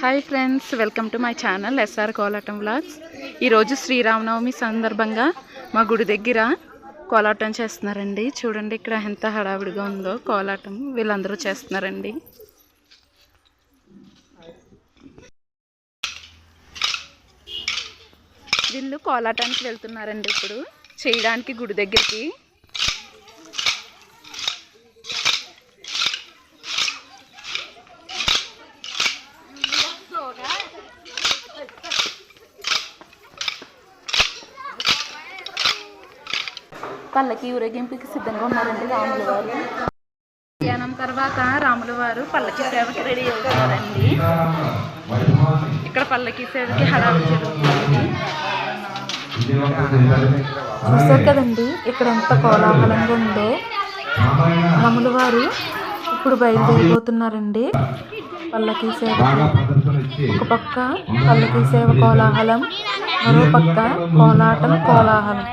Hi friends welcome to my channel SR Kolatam vlogs ఈరోజు శ్రీరామనవమి సందర్భంగా మా గుడి దగ్గర కోలాటం చేస్తున్నారండి. చూడండి ఇక్కడ ఎంత హడావిడిగా ఉందో కోలాటం వీళ్ళందరూ చేస్తున్నారండి. వీళ్ళు కోలాటానికి వెళ్తున్నారండి ఇప్పుడు. చేయడానికి గుడి దగ్గరికి. పల్లకి ఊరేగింపుకి సిద్ధంగా ఉన్నారండి రాముల వారు. మధ్యాహ్నం తర్వాత రాముల వారు పల్లకి సేవకి రెడీ అవుతున్నారండి ఇక్కడ పల్లకి సేవకి హడావుడి జరుగుతుంది. చూసారు కదండి ఇక్కడ ఎంత కోలాహలంగా ఉందో. రాముల వారు ఇప్పుడు బయలుదేరిపోతున్నారండి. పల్లకి సేవ ఒక పక్క పల్లకి సేవ కోలాహలం మరో పక్క కోలాటం కోలాహలం.